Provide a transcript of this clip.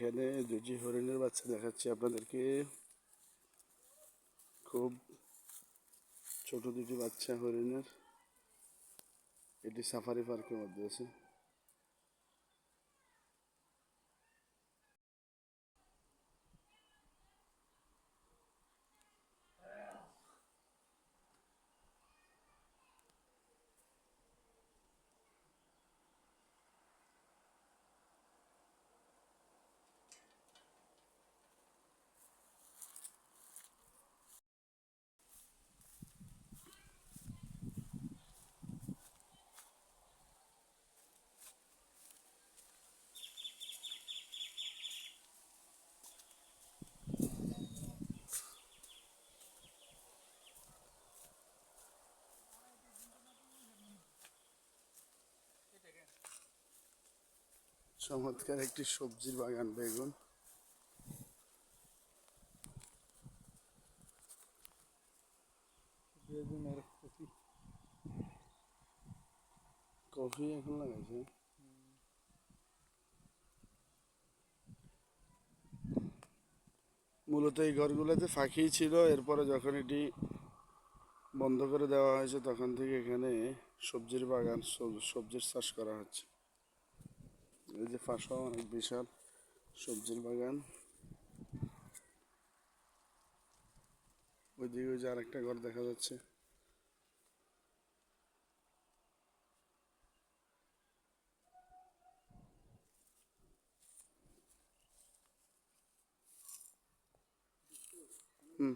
এখানে দুটি হরিণের বাচ্চা দেখাচ্ছি আপনাদেরকে। খুব ছোট দুটি বাচ্চা হরিণের। এটি সাফারি পার্কের মধ্যে আছে। চমৎকার একটি সবজির বাগান বেগুন। বেগুনের কপি। কফি এখন লাগাইছে? মূলত এই ঘরগুলোতে ফাঁকি ছিল এরপরে যখন এটি বন্ধ করে দেওয়া হয়েছে তখন থেকে এখানে সবজির বাগান সবজির চাষ করা হচ্ছে। এই যে ফাঁসও অনেক বিশাল সবজির বাগান। ওইদিকে ওই যে আরেকটা ঘর দেখা যাচ্ছে। হুম।